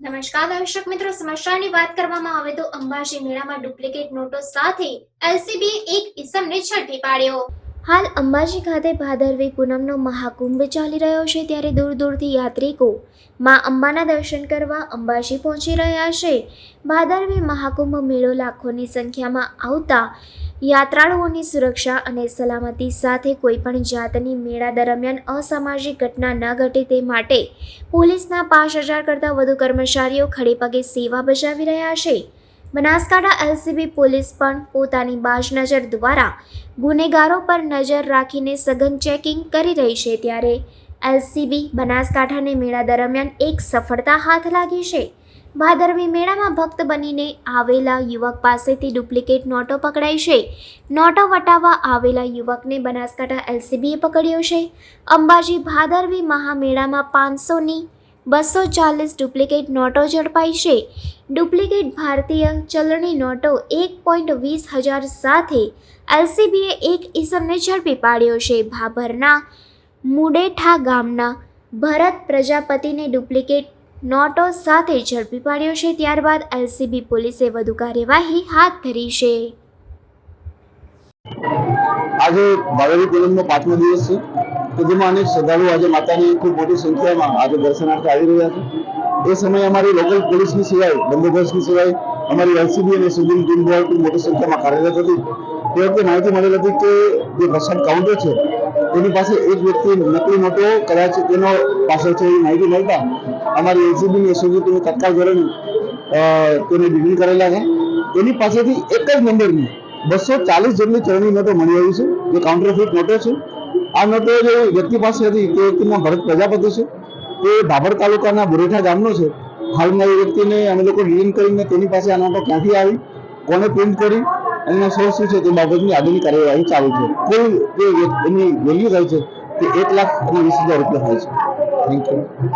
નમસ્કાર દર્શક મિત્રો સમસ્યાની વાત કરવામાં આવે તો અંબાજી મેળામાં ડુપ્લિકેટ નોટો સાથે એલસીબી એક ઇસમને ઝડપી પાડ્યો. હાલ અંબાજી ખાતે ભાદરવી પૂનમનો મહાકુંભ ચાલી રહ્યો છે ત્યારે દૂર દૂરથી યાત્રિકો માં અંબાના દર્શન કરવા અંબાજી પહોંચી રહ્યા છે. ભાદરવી મહાકુંભ મેળો લાખોની સંખ્યામાં આવતા યાત્રાળુઓની સુરક્ષા અને સલામતી સાથે કોઈપણ જાતની મેળા દરમિયાન અસામાજિક ઘટના ન ઘટે તે માટે પોલીસના પાંચ હજાર કરતાં વધુ કર્મચારીઓ ખડેપગે સેવા બજાવી રહ્યા છે. બનાસકાંઠા એલસીબી પોલીસ પણ પોતાની બાજ નજર દ્વારા ગુનેગારો પર નજર રાખીને સઘન ચેકિંગ કરી રહી છે, ત્યારે એલસીબી બનાસકાંઠાને મેળા દરમિયાન એક સફળતા હાથ લાગી છે. ભાદરવી મેળામાં ભક્ત બનીને આવેલા યુવક પાસેથી ડુપ્લિકેટ નોટો પકડાઈ છે. નોટો વટાવવા આવેલા યુવકને બનાસકાંઠા એલસીબીએ પકડ્યો છે. અંબાજી ભાદરવી મહામેળામાં પાંચસોની બસો ચાલીસ ડુપ્લિકેટ નોટો ઝડપાઈ છે. ડુપ્લિકેટ ભારતીય ચલણી નોટો એક પોઈન્ટ વીસ હજાર સાથે એલસીબીએ એક ઇસમને ઝડપી પાડ્યો છે. ભાભરના મુડેઠા ગામના ભરત પ્રજાપતિને ડુપ્લિકેટ નોટો સાથે ઝડપી પાડ્યો છે, ત્યારબાદ એલસીબી પોલીસે વધુ કાર્યવાહી હાથ ધરી છે. આજે ભાદરવી પૂનમનો પાંચમો દિવસ છે કે જેમાં અનેક શ્રદ્ધાળુઓ આજે માતાની ખૂબ મોટી સંખ્યામાં આજે દર્શનાર્થે આવી રહ્યા છે. એ સમયે અમારી લોકલ પોલીસની સિવાય, બંદોબસ્તની સિવાય અમારી એલસીબી અને સિવિલ ટીમ દ્વારા મોટી સંખ્યામાં કાર્યરત હતી. તે વખતે માહિતી મળેલ હતી કે જે પ્રશાંત કાઉન્ટર છે તેની પાસે એક વ્યક્તિ નકલી નોટો, કદાચ તેનો પાસે છે એવી માહિતી મળતા અમારી એલસીબી એસઓજી ટીમે તત્કાળ ધોરણે તેને ડિટેન કરેલા છે. તેની પાસેથી એક જ નંબરની બસો ચાલીસ જેટલી ચલણી નોટો મળી આવી છે. જે કાઉન્ટરફીટ નોટો છે. આ નોટો જે વ્યક્તિ પાસે હતી, તે વ્યક્તિનું ભરત પ્રજાપતિ છે. તે ભાભર તાલુકાના બુરેઠા ગામનો છે. હાલમાં એ વ્યક્તિને અમે લોકો ડિટેન કરીને તેની પાસે આ નોટો ક્યાંથી આવી? કોને પ્રિન્ટ કરી? એનો સોર્સ શું છે તે બાબતની આગળની કાર્યવાહી ચાલુ છે. કુલ જે એની વેલ્યુ થાય છે તે એક લાખ અને વીસ હજાર રૂપિયા થાય છે. Thank you